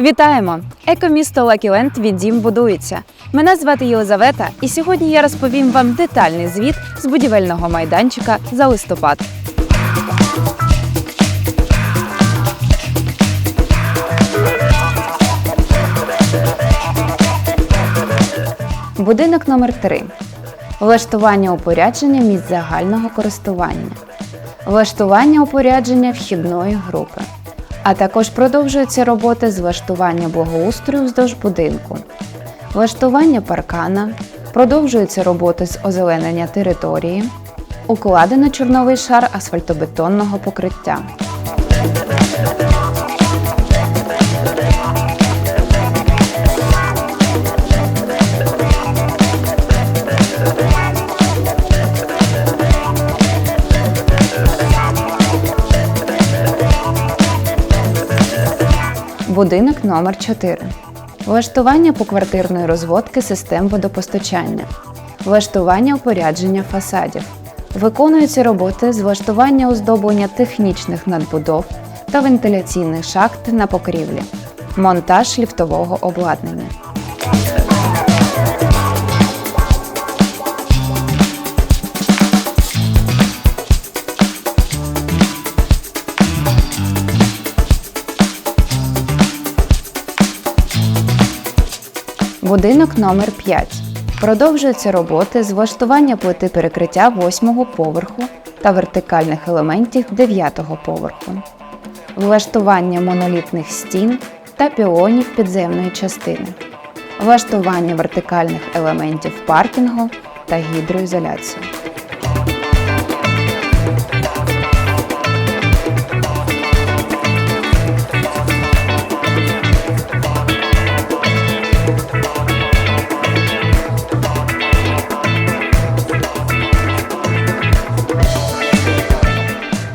Вітаємо! Екомісто Лакіленд від дім будується. Мене звати Єлизавета, і сьогодні я розповім вам детальний звіт з будівельного майданчика за листопад. Будинок номер 3 Влаштування упорядження місць загального користування. Влаштування упорядження вхідної групи. А також продовжуються роботи з влаштування благоустрою вздовж будинку, влаштування паркана, продовжуються роботи з озеленення території, укладено чорновий шар асфальтобетонного покриття. Будинок номер 4 Влаштування поквартирної розводки систем водопостачання. Влаштування упорядження фасадів. Виконуються роботи з влаштування оздоблення технічних надбудов та вентиляційних шахт на покрівлі. Монтаж ліфтового обладнання. Будинок номер 5 Продовжуються роботи з влаштування плити перекриття 8 поверху та вертикальних елементів 9 поверху, влаштування монолітних стін та пілонів підземної частини, влаштування вертикальних елементів паркінгу та гідроізоляцію.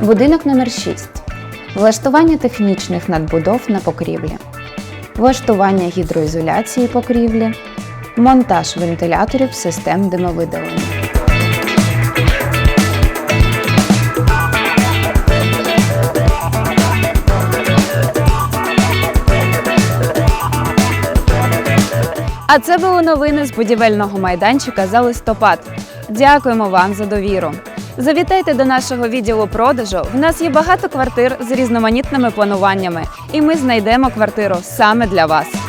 Будинок номер 6 Влаштування технічних надбудов на покрівлі. Влаштування гідроізоляції покрівлі. Монтаж вентиляторів систем димовидалення. А це були новини з будівельного майданчика за листопад. Дякуємо вам за довіру. Завітайте до нашого відділу продажу. В нас є багато квартир з різноманітними плануваннями, і ми знайдемо квартиру саме для вас.